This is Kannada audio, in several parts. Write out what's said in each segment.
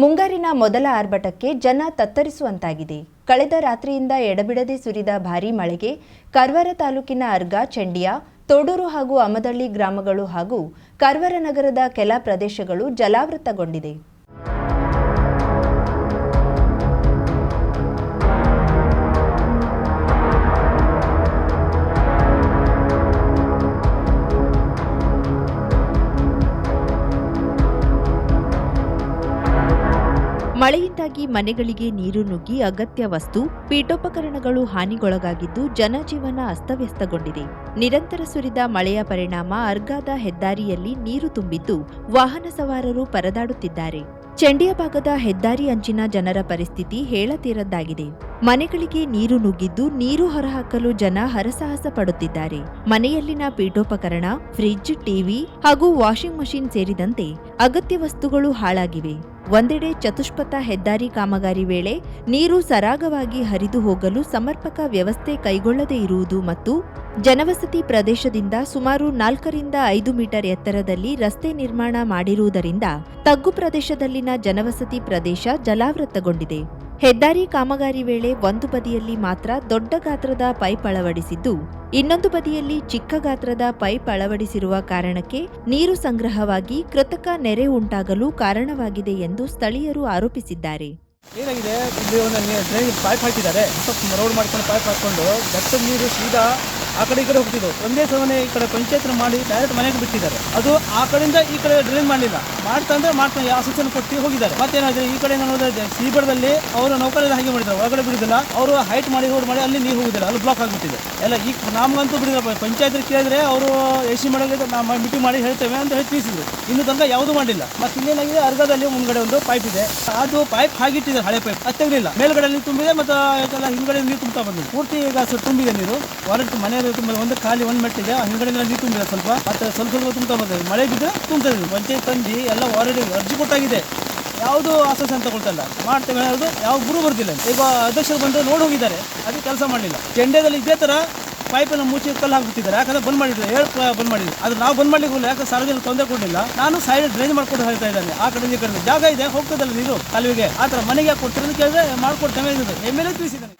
ಮುಂಗಾರಿನ ಮೊದಲ ಆರ್ಭಟಕ್ಕೆ ಜನ ತತ್ತರಿಸುವಂತಾಗಿದೆ. ಕಳೆದ ರಾತ್ರಿಯಿಂದ ಎಡಬಿಡದೆ ಸುರಿದ ಭಾರೀ ಮಳೆಗೆ ಕರ್ವರ ತಾಲೂಕಿನ ಅರ್ಗ, ಚಂಡಿಯಾ, ತೋಡೂರು ಹಾಗೂ ಅಮದಳ್ಳಿ ಗ್ರಾಮಗಳು ಹಾಗೂ ಕರ್ವರ ನಗರದ ಕೆಲ ಪ್ರದೇಶಗಳು ಜಲಾವೃತಗೊಂಡಿದೆ. ಮಳೆಯಿಂದಾಗಿ ಮನೆಗಳಿಗೆ ನೀರು ನುಗ್ಗಿ ಅಗತ್ಯ ವಸ್ತು, ಪೀಠೋಪಕರಣಗಳು ಹಾನಿಗೊಳಗಾಗಿದ್ದು ಜನಜೀವನ ಅಸ್ತವ್ಯಸ್ತಗೊಂಡಿದೆ. ನಿರಂತರ ಸುರಿದ ಮಳೆಯ ಪರಿಣಾಮ ಅರ್ಗಾದ ಹೆದ್ದಾರಿಯಲ್ಲಿ ನೀರು ತುಂಬಿದ್ದು ವಾಹನ ಸವಾರರು ಪರದಾಡುತ್ತಿದ್ದಾರೆ. ಚಂಡಿಯ ಭಾಗದ ಹೆದ್ದಾರಿ ಅಂಚಿನ ಜನರ ಪರಿಸ್ಥಿತಿ ಹೇಳತೀರದ್ದಾಗಿದೆ. ಮನೆಗಳಿಗೆ ನೀರು ನುಗ್ಗಿದ್ದು ನೀರು ಹೊರಹಾಕಲು ಜನ ಹರಸಾಹಸ ಪಡುತ್ತಿದ್ದಾರೆ. ಮನೆಯಲ್ಲಿನ ಪೀಠೋಪಕರಣ ಫ್ರಿಡ್ಜ್ ಟಿವಿ ಹಾಗೂ ವಾಷಿಂಗ್ ಮಷಿನ್ ಸೇರಿದಂತೆ ಅಗತ್ಯ ವಸ್ತುಗಳು ಹಾಳಾಗಿವೆ. ಒಂದೆಡೆ ಚತುಷ್ಪಥ ಹೆದ್ದಾರಿ ಕಾಮಗಾರಿ ವೇಳೆ ನೀರು ಸರಾಗವಾಗಿ ಹರಿದು ಹೋಗಲು ಸಮರ್ಪಕ ವ್ಯವಸ್ಥೆ ಕೈಗೊಳ್ಳದೇ ಇರುವುದು ಮತ್ತು ಜನವಸತಿ ಪ್ರದೇಶದಿಂದ ಸುಮಾರು ನಾಲ್ಕರಿಂದ ಐದು ಮೀಟರ್ ಎತ್ತರದಲ್ಲಿ ರಸ್ತೆ ನಿರ್ಮಾಣ ಮಾಡಿರುವುದರಿಂದ ತಗ್ಗು ಪ್ರದೇಶದಲ್ಲಿನ ಜನವಸತಿ ಪ್ರದೇಶ ಜಲಾವೃತಗೊಂಡಿದೆ. ಹೆದ್ದಾರಿ ಕಾಮಗಾರಿ ವೇಳೆ ಒಂದು ಬದಿಯಲ್ಲಿ ಮಾತ್ರ ದೊಡ್ಡ ಗಾತ್ರದ ಪೈಪ್ ಅಳವಡಿಸಿದ್ದು, ಇನ್ನೊಂದು ಬದಿಯಲ್ಲಿ ಚಿಕ್ಕ ಗಾತ್ರದ ಪೈಪ್ ಅಳವಡಿಸಿರುವ ಕಾರಣಕ್ಕೆ ನೀರು ಸಂಗ್ರಹವಾಗಿ ಕೃತಕ ನೆರೆ ಉಂಟಾಗಲು ಕಾರಣವಾಗಿದೆ ಎಂದು ಸ್ಥಳೀಯರು ಆರೋಪಿಸಿದ್ದಾರೆ. ಏನಾಗಿದೆ? ಇಲ್ಲಿ ಪೈಪ್ ಹಾಕಿದ್ದಾರೆ. ರೋಡ್ ಮಾಡ್ಕೊಂಡು ಪೈಪ್ ಹಾಕೊಂಡು ನೀರು ಸೀದಾ ಆ ಕಡೆ ಈ ಕಡೆ ಹೋಗ್ತಿದ್ದವು. ಒಂದೇ ಸಮನೆ ಈ ಕಡೆ ಪಂಚಾಯತ್ ಮಾಡಿ ಡೈರೆಕ್ಟ್ ಮನೆಗೆ ಬಿಟ್ಟಿದ್ದಾರೆ. ಅದು ಆ ಕಡೆಯಿಂದ ಈ ಕಡೆ ಡ್ರೈನ್ ಮಾಡಲಿಲ್ಲ. ಮಾಡ್ತಾ ಅಂದ್ರೆ ಮಾಡ್ತಾ ಯಾವ ಸೂಚನೆ ಕೊಟ್ಟು ಹೋಗಿದ್ದಾರೆ. ಮತ್ತೇನಾದ್ರೆ ಈ ಕಡೆ ನೋಡಿದ್ರೆ ಸೀಬಡದಲ್ಲಿ ಅವರು ನೌಕರರು ಹಾಗೆ ಮಾಡಿದ್ದಾರೆ. ಒಳಗಡೆ ಬಿಡುದಿಲ್ಲ. ಅವರು ಹೈಟ್ ಮಾಡಿ ರೋಡ್ ಮಾಡಿ ಅಲ್ಲಿ ನೀರು ಹೋಗುದಿಲ್ಲ. ಅಲ್ಲಿ ಬ್ಲಾಕ್ ಆಗಿಬಿಟ್ಟಿದೆ. ಎಲ್ಲ ಈಗ ನಮ್ಗಂತೂ ಬಿಡಿಲ್ಲ ಪಂಚಾಯತ್ ಕೇಳಿದ್ರೆ ಅವರು ಎ ಸಿ ನಾವು ಮೀಟಿಂಗ್ ಮಾಡಿ ಹೇಳ್ತೇವೆ ಅಂತ ಹೇಳಿ ತಿಳಿಸಿದ್ರು. ಇನ್ನು ತನಕ ಯಾವುದು ಮಾಡಿಲ್ಲ. ಮತ್ತೆ ಇನ್ನೇನಾಗಿದೆ, ಅರ್ಗದಲ್ಲಿ ಮುಂದ್ಗಡೆ ಒಂದು ಪೈಪ್ ಇದೆ. ಅದು ಪೈಪ್ ಹಾಗಿಟ್ಟಿದೆ ಹಳೆ ಪೈಪ್ ಅದು ಮೇಲ್ಗಡೆ ತುಂಬಿದೆ, ಮತ್ತೆ ಹಿಂದ್ಗಡೆ ನೀರು ತುಂಬ್ತಾ ಬಂದಿದೆ. ಪೂರ್ತಿ ಈಗ ತುಂಬಿದೆ ನೀರು. ಹೊರಟು ಮನೆ ತುಂಬಿದೆ ಒಂದು ಖಾಲಿ ಒಂದು ಮೆಟ್ಟಿದೆ ಅಂಗಡಿ ನೀರು ತುಂಬಿದೆ ಸ್ವಲ್ಪ. ಮತ್ತೆ ಸ್ವಲ್ಪ ಸ್ವಲ್ಪ ತುಂಬ ಮಳೆ ಬಿದ್ದರೆ ತುಂಬ್ತಾ ಮಂಚೆ ತಂದು ಎಲ್ಲ ಹೊರಡಿ ಅರ್ಜಿ ಕೊಟ್ಟಾಗಿದೆ. ಯಾವುದು ಆಶ್ವಾಸನೆ ತಗೊಳ್ತಲ್ಲ ಮಾಡ್ತೇವೆ ಹೇಳೋದು ಯಾವ ಗುರು ಬರ್ತಿಲ್ಲ ಈಗ ಅಧ್ಯಕ್ಷರು ಬಂದು ನೋಡಿ ಹೋಗಿದ್ದಾರೆ. ಅದು ಕೆಲಸ ಮಾಡಲಿಲ್ಲ. ಚೆಂಡೆದಲ್ಲಿ ಇದೇ ಥರ ಪೈಪನ್ನು ಮುಚ್ಚಿ ಕಲ್ಲು ಹಾಕ್ಬಿಟ್ಟಿದ್ದಾರೆ ಯಾಕಂದ್ರೆ ಬಂದ್ ಮಾಡಿದ್ರು. ಹೇಳಿ ಬಂದ್ ಮಾಡಿದ್ರು. ಅದು ನಾವು ಬಂದ್ ಮಾಡ್ಲಿಕ್ಕೆ ಹೋಗಲ್ಲ ಯಾಕಂದ್ರೆ ಸಾರ್ವಜನಿಕ ತೊಂದರೆ ಕೊಡಲಿಲ್ಲ. ನಾನು ಸೈಡ್ ಡ್ರೈನ್ ಮಾಡ್ಕೊಂಡು ಹೋಗ್ತಾ ಇದ್ದಾನೆ. ಆ ಕಡೆ ಈ ಕಡೆ ಜಾಗ ಇದೆ. ಹೋಗ್ತದಲ್ಲ ನೀರು ಕಾಲುವೆಗೆ. ಆ ಥರ ಮನೆಗೆ ಯಾಕೆ ಕೊಡ್ತೀರ ಕೇಳಿದ್ರೆ ಮಾಡ್ಕೊಡ್ತೇವೆ ಎಂ ಎಲ್ ಎ ತಿಳಿಸಿದ್ದಾನೆ.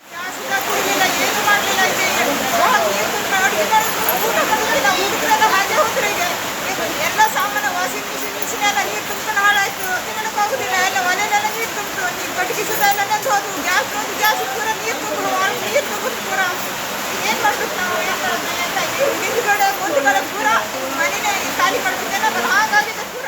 ಎಲ್ಲ ಸಾಮಾನು ವಾಷಿಂಗ್ ಮಿಷಿನ್ ಮಿಷಿನ್ ನೀರು ತುಂಬ್ಕೊಂಡು ಹಾಳಾಯ್ತು ತಿನ್ನಕ್ಕೆ ಹೋಗುದಿಲ್ಲ ಎಲ್ಲ ಒಲೆಲೆಲ್ಲ ನೀರು ತುಂಬಿತು ನೀರು ಕಟ್ಟಿಗೆ ಸುತ್ತ ಎಲ್ಲ ನೆಂದು ಹೋದ್ವು ಗ್ಯಾಸ್ ಒಂದು ಗ್ಯಾಸ್ ಪೂರ ನೀರು ತುಂಬಿಡು ನೀರು ಪೂರ ಏನು ಮಾಡ್ಬೇಕು ನಾವು ಅಂತ ಹಿಂದ್ಗಡೆ ಮುಂದ್ಗಡೆ ಪೂರ ಮನೆನೇ ಖಾಲಿ ಬರ ಹಾಗಾಗಿದೆ ಪೂರ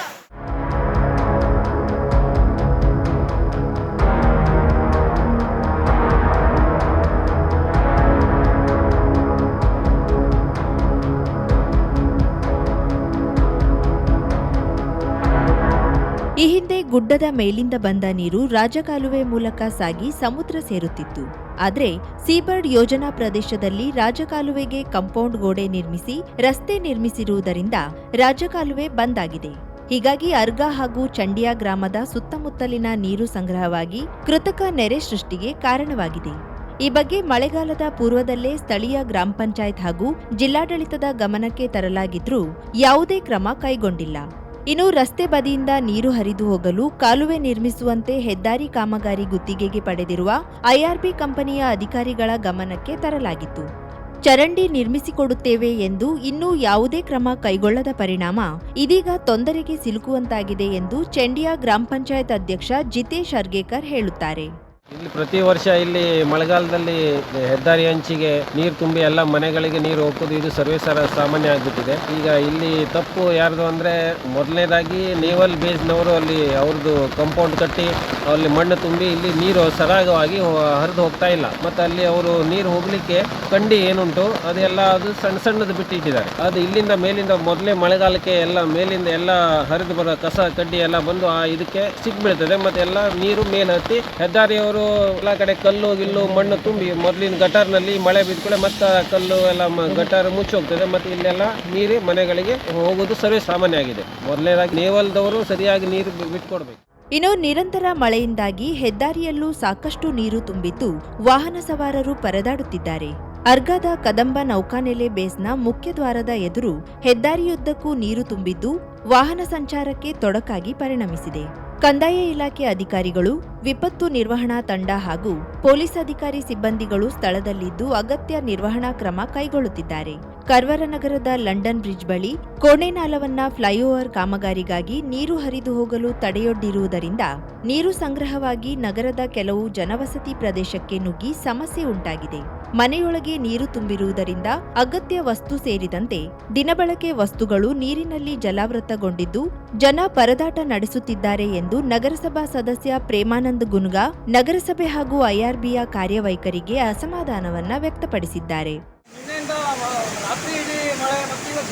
ಗುಡ್ಡದ ಮೇಲಿಂದ ಬಂದ ನೀರು ರಾಜಕಾಲುವೆ ಮೂಲಕ ಸಾಗಿ ಸಮುದ್ರ ಸೇರುತ್ತಿತ್ತು. ಆದರೆ ಸೀಬರ್ಡ್ ಯೋಜನಾ ಪ್ರದೇಶದಲ್ಲಿ ರಾಜಕಾಲುವೆಗೆ ಕಾಂಪೌಂಡ್ ಗೋಡೆ ನಿರ್ಮಿಸಿ ರಸ್ತೆ ನಿರ್ಮಿಸಿರುವುದರಿಂದ ರಾಜಕಾಲುವೆ ಬಂದ್ ಆಗಿದೆ. ಹೀಗಾಗಿ ಅರ್ಗಾ ಹಾಗೂ ಚಂಡಿಯಾ ಗ್ರಾಮದ ಸುತ್ತಮುತ್ತಲಿನ ನೀರು ಸಂಗ್ರಹವಾಗಿ ಕೃತಕ ನೆರೆ ಸೃಷ್ಟಿಗೆ ಕಾರಣವಾಗಿದೆ. ಈ ಬಗ್ಗೆ ಮಳೆಗಾಲದ ಪೂರ್ವದಲ್ಲೇ ಸ್ಥಳೀಯ ಗ್ರಾಮ ಪಂಚಾಯತ್ ಹಾಗೂ ಜಿಲ್ಲಾಡಳಿತದ ಗಮನಕ್ಕೆ ತರಲಾಗಿದ್ರೂ ಯಾವುದೇ ಕ್ರಮ ಕೈಗೊಂಡಿಲ್ಲ. ಇನ್ನು ರಸ್ತೆ ಬದಿಯಿಂದ ನೀರು ಹರಿದು ಹೋಗಲು ಕಾಲುವೆ ನಿರ್ಮಿಸುವಂತೆ ಹೆದ್ದಾರಿ ಕಾಮಗಾರಿ ಗುತ್ತಿಗೆಗೆ ಪಡೆದಿರುವ ಐಆರ್ಬಿ ಕಂಪನಿಯ ಅಧಿಕಾರಿಗಳ ಗಮನಕ್ಕೆ ತರಲಾಗಿತ್ತು. ಚರಂಡಿ ನಿರ್ಮಿಸಿಕೊಡುತ್ತೇವೆ ಎಂದು ಇನ್ನೂ ಯಾವುದೇ ಕ್ರಮ ಕೈಗೊಳ್ಳದ ಪರಿಣಾಮ ಇದೀಗ ತೊಂದರೆಗೆ ಸಿಲುಕುವಂತಾಗಿದೆ ಎಂದು ಚೆಂಡಿಯಾ ಗ್ರಾಮ ಪಂಚಾಯತ್ ಅಧ್ಯಕ್ಷ ಜಿತೇಶ್ ಅರ್ಗೇಕರ್ ಹೇಳುತ್ತಾರೆ. ಇಲ್ಲಿ ಪ್ರತಿ ವರ್ಷ ಇಲ್ಲಿ ಮಳೆಗಾಲದಲ್ಲಿ ಹೆದ್ದಾರಿ ಹಂಚಿಗೆ ನೀರು ತುಂಬಿ ಎಲ್ಲ ಮನೆಗಳಿಗೆ ನೀರು ಹೋಗೋದು ಇದು ಸರ್ವೇ ಸರ ಸಾಮಾನ್ಯ ಆಗಿಬಿಟ್ಟಿದೆ. ಈಗ ಇಲ್ಲಿ ತಪ್ಪು ಯಾರ್ದು ಅಂದರೆ ಮೊದಲನೇದಾಗಿ ನೇವಲ್ ಬೇಸ್ನವರು ಅಲ್ಲಿ ಅವ್ರದ್ದು ಕಂಪೌಂಡ್ ಕಟ್ಟಿ ಅಲ್ಲಿ ಮಣ್ಣು ತುಂಬಿ ಇಲ್ಲಿ ನೀರು ಸರಾಗವಾಗಿ ಹರಿದು ಹೋಗ್ತಾ ಇಲ್ಲ. ಮತ್ತು ಅಲ್ಲಿ ಅವರು ನೀರು ಹೋಗಲಿಕ್ಕೆ ಕಂಡಿ ಏನುಂಟು, ಅದೆಲ್ಲ ಅದು ಸಣ್ಣ ಸಣ್ಣದು ಬಿಟ್ಟಿಟ್ಟಿದ್ದಾರೆ. ಅದು ಇಲ್ಲಿಂದ ಮೇಲಿಂದ ಮೊದಲೇ ಮಳೆಗಾಲಕ್ಕೆ ಎಲ್ಲ ಮೇಲಿಂದ ಎಲ್ಲ ಹರಿದು ಬರೋ ಕಸ, ಕಡ್ಡಿ ಎಲ್ಲ ಬಂದು ಆ ಇದಕ್ಕೆ ಸಿಕ್ಬಿಡ್ತದೆ. ಮತ್ತೆ ಎಲ್ಲ ನೀರು ಮೇಲೆ ಹತ್ತಿ ಹೆದ್ದಾರಿಯವರು ಎಲ್ಲ ಕಡೆ ಕಲ್ಲು, ಗಿಲ್ಲು, ಮಣ್ಣು ತುಂಬಿ ಮೊದಲಿನ ಗಟಾರ್ನಲ್ಲಿ ಮಳೆ ಬಿದ್ದ ಕೂಡ ಮತ್ತೆ ಕಲ್ಲು ಎಲ್ಲ ಗಟಾರ್ ಮುಚ್ಚಿ ಹೋಗ್ತದೆ. ಮತ್ತು ಇಲ್ಲೆಲ್ಲ ನೀರು ಮನೆಗಳಿಗೆ ಹೋಗೋದು ಸರ್ವೇ ಸಾಮಾನ್ಯ ಆಗಿದೆ ಮೊದಲನೇದಾಗಿ ನೇವಲ್ದವರು ಸರಿಯಾಗಿ ನೀರು ಬಿಟ್ಕೊಡ್ಬೇಕು. ಇನ್ನು ನಿರಂತರ ಮಳೆಯಿಂದಾಗಿ ಹೆದ್ದಾರಿಯಲ್ಲೂ ಸಾಕಷ್ಟು ನೀರು ತುಂಬಿದ್ದು ವಾಹನ ಸವಾರರು ಪರದಾಡುತ್ತಿದ್ದಾರೆ. ಅರ್ಗಾದ ಕದಂಬ ನೌಕಾನೆಲೆ ಬೇಸ್ನ ಮುಖ್ಯ ದ್ವಾರದ ಎದುರು ಹೆದ್ದಾರಿಯುದ್ದಕ್ಕೂ ನೀರು ತುಂಬಿದ್ದು ವಾಹನ ಸಂಚಾರಕ್ಕೆ ತೊಡಕಾಗಿ ಪರಿಣಮಿಸಿದೆ. ಕಂದಾಯ ಇಲಾಖೆ ಅಧಿಕಾರಿಗಳು, ವಿಪತ್ತು ನಿರ್ವಹಣಾ ತಂಡ ಹಾಗೂ ಪೊಲೀಸ್ ಅಧಿಕಾರಿ ಸಿಬ್ಬಂದಿಗಳು ಸ್ಥಳದಲ್ಲಿದ್ದು ಅಗತ್ಯ ನಿರ್ವಹಣಾ ಕ್ರಮ ಕೈಗೊಳ್ಳುತ್ತಿದ್ದಾರೆ. ಕರ್ವರ ನಗರದ ಲಂಡನ್ ಬ್ರಿಡ್ಜ್ ಬಳಿ ಕೋಣೆನಾಲವನ್ನ ಫ್ಲೈಓವರ್ ಕಾಮಗಾರಿಗಾಗಿ ನೀರು ಹರಿದು ಹೋಗಲು ತಡೆಯೊಡ್ಡಿರುವುದರಿಂದ ನೀರು ಸಂಗ್ರಹವಾಗಿ ನಗರದ ಕೆಲವು ಜನವಸತಿ ಪ್ರದೇಶಕ್ಕೆ ನುಗ್ಗಿ ಸಮಸ್ಯೆ ಉಂಟಾಗಿದೆ. ಮನೆಯೊಳಗೆ ನೀರು ತುಂಬಿರುವುದರಿಂದ ಅಗತ್ಯ ವಸ್ತು ಸೇರಿದಂತೆ ದಿನಬಳಕೆ ವಸ್ತುಗಳು ನೀರಿನಲ್ಲಿ ಜಲಾವೃತಗೊಂಡಿದ್ದು ಜನ ಪರದಾಟ ನಡೆಸುತ್ತಿದ್ದಾರೆ ಎಂದು ನಗರಸಭಾ ಸದಸ್ಯ ಪ್ರೇಮಾನಂದ್ ಗುನ್ಗಾ, ನಗರಸಭೆ ಹಾಗೂ ಐಆರ್ಬಿಯ ಕಾರ್ಯವೈಖರಿಗೆ ಅಸಮಾಧಾನವನ್ನ ವ್ಯಕ್ತಪಡಿಸಿದ್ದಾರೆ.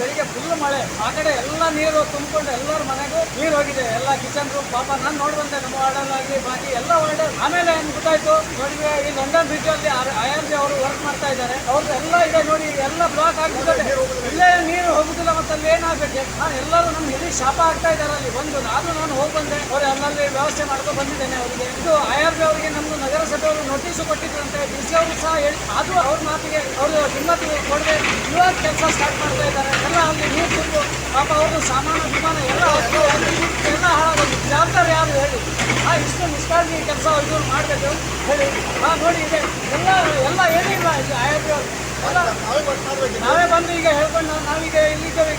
ಬೆಳಿಗ್ಗೆ ಫುಲ್ ಮಳೆ. ಆ ಕಡೆ ಎಲ್ಲ ನೀರು ತುಂಬಿಕೊಂಡು ಎಲ್ಲರ ಮನೆಗೂ ನೀರು ಹೋಗಿದೆ. ಎಲ್ಲ ಕಿಚನ್ ರೂಮ್ ಪಾಪ ನಾನು ನೋಡಿ ಬಂದೆ ನಮ್ಮ ವಾರ್ಡಲ್ಲಾಗಿ ಬಾಕಿ ಎಲ್ಲ ವಾರ್ಡಲ್ಲಿ ಆಮೇಲೆ ಗೊತ್ತಾಯ್ತು. ನೋಡಿದ್ರೆ ಈ ಲಂಡನ್ ಬ್ರಿಡ್ಜಲ್ಲಿ ಅಲ್ಲಿ ಅವರು ವರ್ಕ್ ಮಾಡ್ತಾ ಇದ್ದಾರೆ. ಅವ್ರದ್ದು ಎಲ್ಲ ಇದೆ ನೋಡಿ, ಎಲ್ಲ ಬ್ಲಾಕ್ ಆಗ್ಬಿಟ್ಟಿದೆ ಇಲ್ಲೇ ನೀರು ಹೋಗುದಿಲ್ಲ ಮತ್ತೆ ಅಲ್ಲಿ ಏನಾಗಬೇಕು? ಎಲ್ಲರೂ ನಮ್ಗೆ ಇಲ್ಲಿ ಶಾಪ ಆಗ್ತಾ ಇದ್ದಾರೆ ಅಲ್ಲಿ. ಒಂದು, ನಾನು ನಾನು ಹೋಗಿ ಬಂದೆ. ಅವ್ರು ಅಲ್ಲಲ್ಲಿ ವ್ಯವಸ್ಥೆ ಮಾಡ್ಕೊಂಡು ಬಂದಿದ್ದೇನೆ ಅವರಿಗೆ. ಇದು ಐ ಆರ್ ಬಿ ಅವರಿಗೆ ನಮ್ದು ನಗರಸಭೆ ಅವರು ನೋಟಿಸು ಕೊಟ್ಟಿದ್ರಂತೆ ಡಿ ಸಿ ಅವರು ಸಹ ಹೇಳಿ. ಆದರೂ ಅವ್ರ ಮಾತಿಗೆ ಅವರು ಹಿಮ್ಮತ್ತು ಕೊಡದೆ ಇವಾಗ ಕೆಲಸ ಸ್ಟಾರ್ಟ್ ಮಾಡ್ತಾ ಇದ್ದಾರೆ. ಎಲ್ಲ ಅಲ್ಲಿ ನೀರು ತುಂಬು ಪಾಪ ಅವ್ರದ್ದು ಸಾಮಾನು ವಿಮಾನ ಎಲ್ಲ ಎಲ್ಲ ಹಾಳಾಗೋದು ಜವಾಬ್ದಾರಿ ಯಾರು ಹೇಳಿ? ಆ, ಇಷ್ಟು ನಿಷ್ಕಾಳಜಿ ಕೆಲಸ ಇವ್ರು ಮಾಡಬೇಕು. ಹೇಳಿ ಹಾ ನೋಡಿ ಇದೆ ಎಲ್ಲ ಎಲ್ಲ ಏನಿಲ್ಲ ಎಲ್ಲ ನಾವೇ ಬಂದು ಈಗ ಹೇಳ್ಕೊಂಡು ನಾವು- ನಾವೀಗ ಇಲ್ಲಿದ್ದೇವೆ.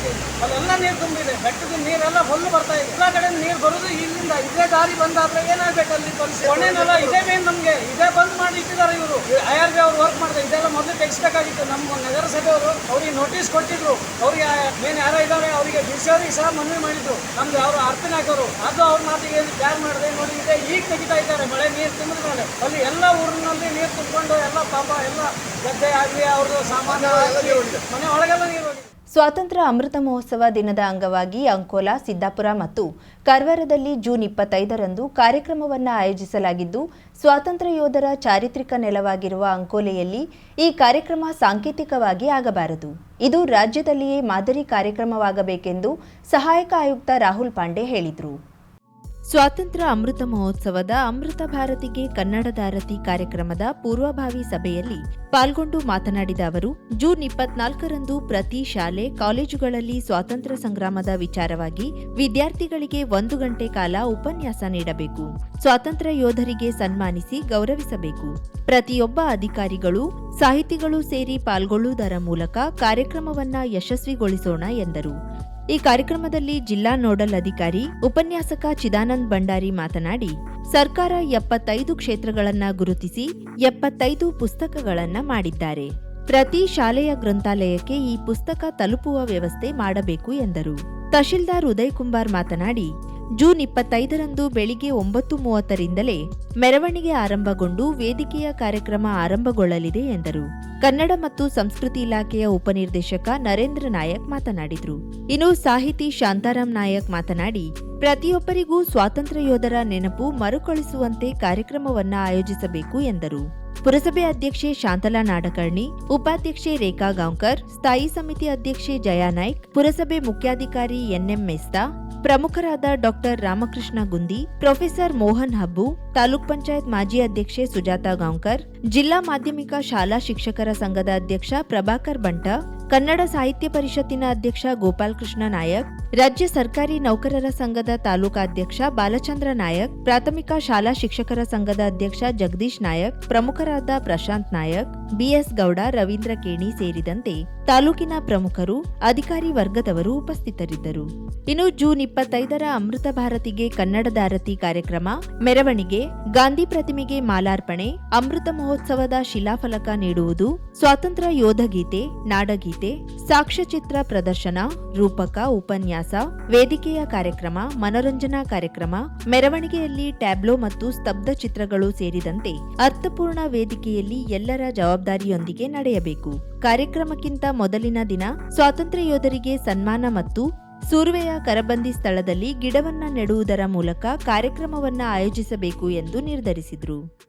ಅಲ್ಲೆಲ್ಲ ನೀರು ತುಂಬಿದೆ. ಬೆಟ್ಟದ ನೀರೆಲ್ಲ ಫುಲ್ ಬರ್ತಾ ಇದೆ. ಎಲ್ಲ ಕಡೆ ನೀರು ಬರೋದು ಇಲ್ಲಿಂದ. ಇದೇ ದಾರಿ ಬಂದಾದ್ರೆ ಏನಾಗ್ಬೇಕು ಅಲ್ಲಿ? ಬಂದು ಕೊನೆನೆಲ್ಲ ಇದೇ ಮೇನ್ ನಮಗೆ. ಇದೇ ಬಂದ್ ಮಾಡಿ ಇಟ್ಟಿದ್ದಾರೆ ಇವರು. ಐ ಆರ್ ಬಿ ಅವ್ರು ವರ್ಕ್ ಮಾಡ್ತಾರೆ. ಇದೆಲ್ಲ ಮೊದಲು ತೆಗಿಸ್ಬೇಕಾಗಿತ್ತು ನಮ್ಮ ನಗರಸಭೆಯವರು ಅವ್ರಿಗೆ ನೋಟಿಸ್ ಕೊಟ್ಟಿದ್ರು. ಅವ್ರಿಗೆ ಮೇನ್ ಯಾರ ಇದ್ದಾರೆ ಅವರಿಗೆ ಡಿ ಸಹ ಮನವಿ ಮಾಡಿದ್ರು. ನಮ್ದು ಅವರು ಅರ್ಥನ ಹಾಕೋರು. ಅದು ಅವ್ರ ಮಾತಿಗೆ ಯಾರು ಮಾಡಿದೆ ನೋಡಿ ಇದೆ. ಈಗ ತೆಗಿತಾ ಇದ್ದಾರೆ. ಮಳೆ ನೀರು ತುಂಬಿದ ಮೇಲೆ. ಅಲ್ಲಿ ಎಲ್ಲ ಊರಿನಲ್ಲಿ ನೀರು ತುಂಬಿಕೊಂಡು ಎಲ್ಲ ಪಾಪ ಎಲ್ಲ ಗದ್ದೆ ಆಗಲಿ ಅವ್ರದ್ದು ಸಾಮಾನು ಆಗ್ಲಿ, ಮನೆ ಒಳಗೆಲ್ಲ ನೀರು ಸ್ವಾತಂತ್ರ್ಯ ಅಮೃತ ಮಹೋತ್ಸವ ದಿನದ ಅಂಗವಾಗಿ ಅಂಕೋಲಾ, ಸಿದ್ದಾಪುರ ಮತ್ತು ಕಾರವಾರದಲ್ಲಿ ಜೂನ್ ಇಪ್ಪತ್ತೈದರಂದು ಕಾರ್ಯಕ್ರಮವನ್ನು ಆಯೋಜಿಸಲಾಗಿದ್ದು, ಸ್ವಾತಂತ್ರ್ಯ ಯೋಧರ ಚಾರಿತ್ರಿಕ ನೆಲವಾಗಿರುವ ಅಂಕೋಲೆಯಲ್ಲಿ ಈ ಕಾರ್ಯಕ್ರಮ ಸಾಂಕೇತಿಕವಾಗಿ ಆಗಬಾರದು. ಇದು ರಾಜ್ಯದಲ್ಲಿಯೇ ಮಾದರಿ ಕಾರ್ಯಕ್ರಮವಾಗಬೇಕೆಂದು ಸಹಾಯಕ ಆಯುಕ್ತ ರಾಹುಲ್ ಪಾಂಡೆ ಹೇಳಿದರು. ಸ್ವಾತಂತ್ರ್ಯ ಅಮೃತ ಮಹೋತ್ಸವದ ಅಮೃತ ಭಾರತಿಗೆ ಕನ್ನಡದ ದಾರತಿ ಕಾರ್ಯಕ್ರಮದ ಪೂರ್ವಭಾವಿ ಸಭೆಯಲ್ಲಿ ಪಾಲ್ಗೊಂಡು ಮಾತನಾಡಿದ ಅವರು, ಜೂನ್ ಇಪ್ಪತ್ನಾಲ್ಕರಂದು ಪ್ರತಿ ಶಾಲೆ, ಕಾಲೇಜುಗಳಲ್ಲಿ ಸ್ವಾತಂತ್ರ್ಯ ಸಂಗ್ರಾಮದ ವಿಚಾರವಾಗಿ ವಿದ್ಯಾರ್ಥಿಗಳಿಗೆ ಒಂದು ಗಂಟೆ ಕಾಲ ಉಪನ್ಯಾಸ ನೀಡಬೇಕು. ಸ್ವಾತಂತ್ರ್ಯ ಯೋಧರಿಗೆ ಸನ್ಮಾನಿಸಿ ಗೌರವಿಸಬೇಕು. ಪ್ರತಿಯೊಬ್ಬ ಅಧಿಕಾರಿಗಳು, ಸಾಹಿತಿಗಳು ಸೇರಿ ಪಾಲ್ಗೊಳ್ಳುವುದರ ಮೂಲಕ ಕಾರ್ಯಕ್ರಮವನ್ನ ಯಶಸ್ವಿಗೊಳಿಸೋಣ ಎಂದರು. ಈ ಕಾರ್ಯಕ್ರಮದಲ್ಲಿ ಜಿಲ್ಲಾ ನೋಡಲ್ ಅಧಿಕಾರಿ ಉಪನ್ಯಾಸಕ ಚಿದಾನಂದ್ ಭಂಡಾರಿ ಮಾತನಾಡಿ, ಸರ್ಕಾರ ಎಪ್ಪತ್ತೈದು ಕ್ಷೇತ್ರಗಳನ್ನು ಗುರುತಿಸಿ ಎಪ್ಪತ್ತೈದು ಪುಸ್ತಕಗಳನ್ನು ಮಾಡಿದ್ದಾರೆ. ಪ್ರತಿ ಶಾಲೆಯ ಗ್ರಂಥಾಲಯಕ್ಕೆ ಈ ಪುಸ್ತಕ ತಲುಪುವ ವ್ಯವಸ್ಥೆ ಮಾಡಬೇಕು ಎಂದರು. ತಹಶೀಲ್ದಾರ್ ಉದಯ್ ಕುಮಾರ್ ಮಾತನಾಡಿ, ಜೂನ್ ಇಪ್ಪತ್ತೈದರಂದು ಬೆಳಿಗ್ಗೆ ಒಂಬತ್ತು ಮೂವತ್ತರಿಂದಲೇ ಮೆರವಣಿಗೆ ಆರಂಭಗೊಂಡು ವೇದಿಕೆಯ ಕಾರ್ಯಕ್ರಮ ಆರಂಭಗೊಳ್ಳಲಿದೆ ಎಂದರು. ಕನ್ನಡ ಮತ್ತು ಸಂಸ್ಕೃತಿ ಇಲಾಖೆಯ ಉಪನಿರ್ದೇಶಕ ನರೇಂದ್ರ ನಾಯಕ್ ಮಾತನಾಡಿದರು. ಇನ್ನು ಸಾಹಿತಿ ಶಾಂತಾರಾಮ್ ನಾಯಕ್ ಮಾತನಾಡಿ, ಪ್ರತಿಯೊಬ್ಬರಿಗೂ ಸ್ವಾತಂತ್ರ್ಯ ಯೋಧರ ನೆನಪು ಮರುಕಳಿಸುವಂತೆ ಕಾರ್ಯಕ್ರಮವನ್ನು ಆಯೋಜಿಸಬೇಕು ಎಂದರು. ಪುರಸಭೆ ಅಧ್ಯಕ್ಷೆ ಶಾಂತಲಾ ನಾಡಕರ್ಣಿ, ಉಪಾಧ್ಯಕ್ಷೆ ರೇಖಾ ಗಾಂವ್ಕರ್, ಸ್ಥಾಯಿ ಸಮಿತಿ ಅಧ್ಯಕ್ಷೆ ಜಯಾ ನಾಯ್ಕ್, ಪುರಸಭೆ ಮುಖ್ಯಾಧಿಕಾರಿ ಎನ್ಎಂ ಮೇಸ್ತಾ, ಪ್ರಮುಖರಾದ ಡಾಕ್ಟರ್ ರಾಮಕೃಷ್ಣ ಗುಂದಿ, ಪ್ರೊಫೆಸರ್ ಮೋಹನ್ ಹಬ್ಬು, ತಾಲೂಕ್ ಪಂಚಾಯತ್ ಮಾಜಿ ಅಧ್ಯಕ್ಷೆ ಸುಜಾತಾ ಗಾಂವ್ಕರ್ ಜಿಲ್ಲಾ ಮಾಧ್ಯಮಿಕ ಶಾಲಾ ಶಿಕ್ಷಕರ ಸಂಘದ ಅಧ್ಯಕ್ಷ ಪ್ರಭಾಕರ್ ಬಂಟ, ಕನ್ನಡ ಸಾಹಿತ್ಯ ಪರಿಷತ್ತಿನ ಅಧ್ಯಕ್ಷ ಗೋಪಾಲಕೃಷ್ಣ ನಾಯಕ್, ರಾಜ್ಯ ಸರ್ಕಾರಿ ನೌಕರರ ಸಂಘದ ತಾಲೂಕಾಧ್ಯಕ್ಷ ಬಾಲಚಂದ್ರ ನಾಯಕ್, ಪ್ರಾಥಮಿಕ ಶಾಲಾ ಶಿಕ್ಷಕರ ಸಂಘದ ಅಧ್ಯಕ್ಷ ಜಗದೀಶ್ ನಾಯಕ್, ಪ್ರಮುಖರಾದ ಪ್ರಶಾಂತ್ ನಾಯಕ್, ಬಿಎಸ್ ಗೌಡ, ರವೀಂದ್ರ ಕೇಣಿ ಸೇರಿದಂತೆ ತಾಲೂಕಿನ ಪ್ರಮುಖರು, ಅಧಿಕಾರಿ ವರ್ಗದವರು ಉಪಸ್ಥಿತರಿದ್ದರು. ಇನ್ನು ಜೂನ್ ಇಪ್ಪತ್ತೈದರ ಅಮೃತ ಭಾರತಿಗೆ ಕನ್ನಡದ ಆರತಿ ಕಾರ್ಯಕ್ರಮ, ಮೆರವಣಿಗೆ, ಗಾಂಧಿ ಪ್ರತಿಮೆಗೆ ಮಾಲಾರ್ಪಣೆ, ಅಮೃತ ಮಹೋತ್ಸವದ ಶಿಲಾಫಲಕ ನೀಡುವುದು ಸ್ವಾತಂತ್ರ್ಯ ಯೋಧ ಗೀತೆ ನಾಡಗೀತೆ, ಸಾಕ್ಷ್ಯಚಿತ್ರ ಪ್ರದರ್ಶನ, ರೂಪಕ, ಉಪನ್ಯಾಸ, ವೇದಿಕೆಯ ಕಾರ್ಯಕ್ರಮ, ಮನೋರಂಜನಾ ಕಾರ್ಯಕ್ರಮ, ಮೆರವಣಿಗೆಯಲ್ಲಿ ಟ್ಯಾಬ್ಲೋ ಮತ್ತು ಸ್ತಬ್ಧ ಚಿತ್ರಗಳು ಸೇರಿದಂತೆ ಅರ್ಥಪೂರ್ಣ ವೇದಿಕೆಯಲ್ಲಿ ಎಲ್ಲರ ಜವಾಬ್ದಾರಿಯೊಂದಿಗೆ ನಡೆಯಬೇಕು. ಕಾರ್ಯಕ್ರಮಕ್ಕಿಂತ ಮೊದಲಿನ ದಿನ ಸ್ವಾತಂತ್ರ್ಯ ಯೋಧರಿಗೆ ಸನ್ಮಾನ ಮತ್ತು ಸೂರ್ವೆಯ ಕರಬಂದಿ ಸ್ಥಳದಲ್ಲಿ ಗಿಡವನ್ನ ನೆಡುವುದರ ಮೂಲಕ ಕಾರ್ಯಕ್ರಮವನ್ನ ಆಯೋಜಿಸಬೇಕು ಎಂದು ನಿರ್ಧರಿಸಿದರು.